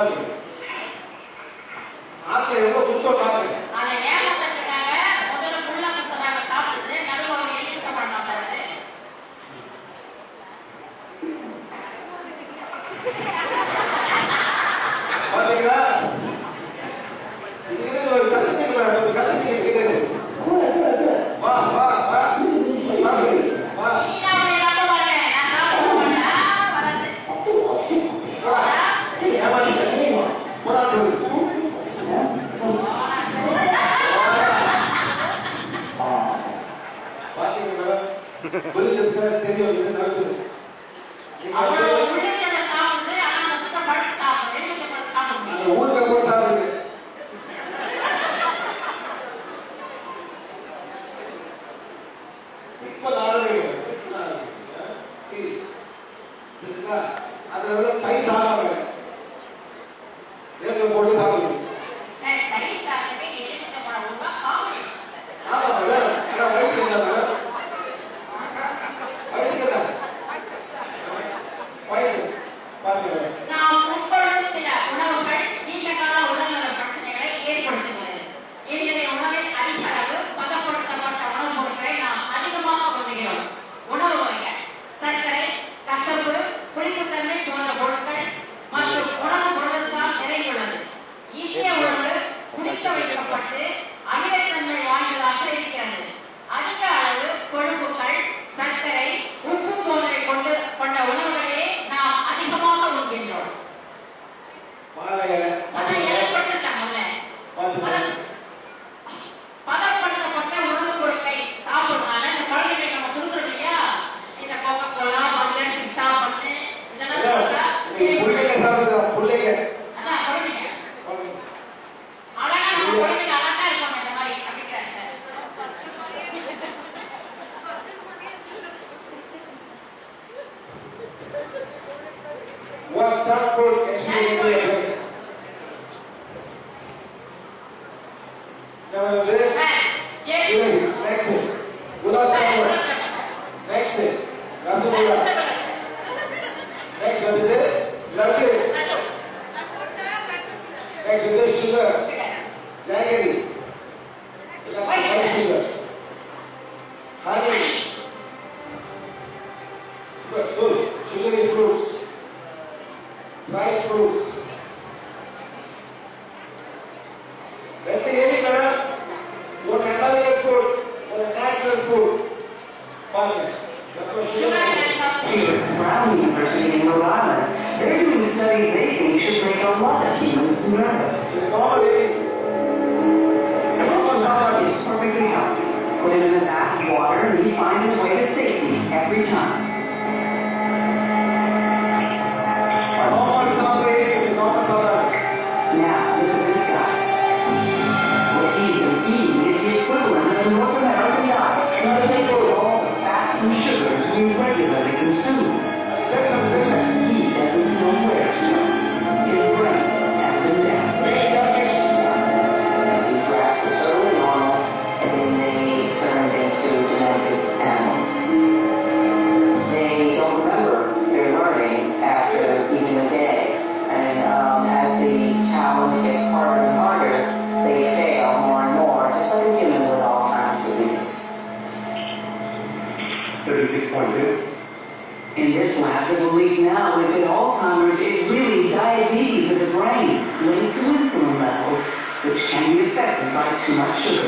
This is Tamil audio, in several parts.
உட்காருங்க நாட்டில் ஏதோ புத்தம் பாருங்க பாத்தீங்களா? இது ஒரு கலைஞர் ஊருக்கு போட்டாரு Honey, you got food. perfectly healthy. Put him in a bath of water and he finds his way to safety every time. This guy. What eating is the equivalent of to take all the fats and sugars we regularly consume. 今、秘書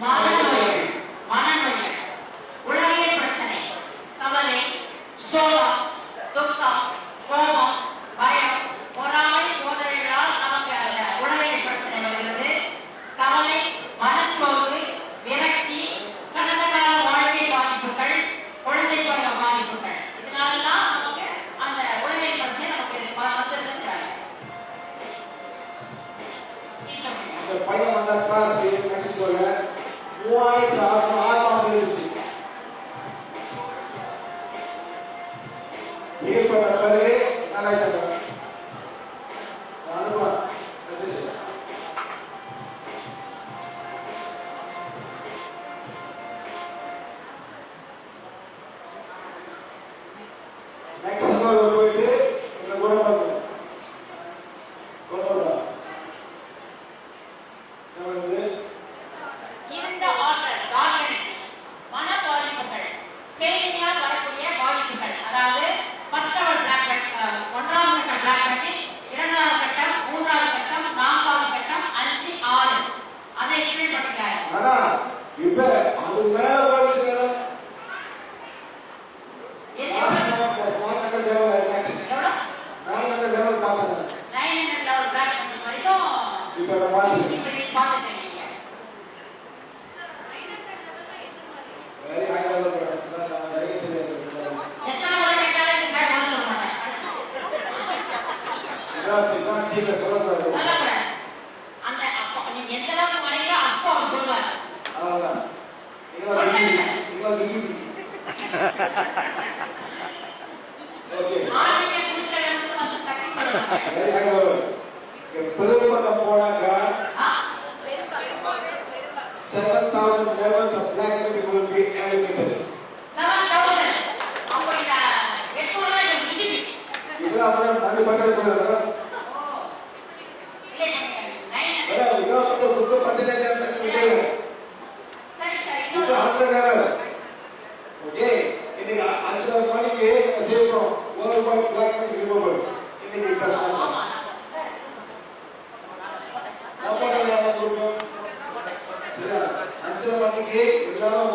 Maya. இன்னைக்கு செய்யணும் ஒரு ரூபாய் பிளாஸ்டிக் ரிமூவல் இன்னைக்கு இப்ப அஞ்சரை மணிக்கு எல்லாரும்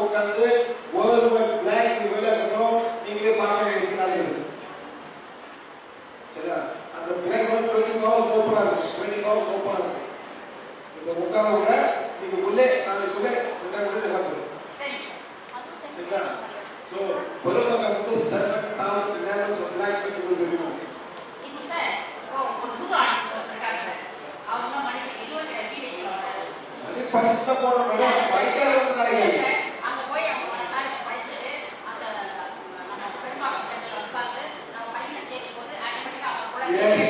உள்ளே நாளைக்குள்ளே படிச்சுட்டு போனோம் படிக்கிறவங்க கிடையாது Yes.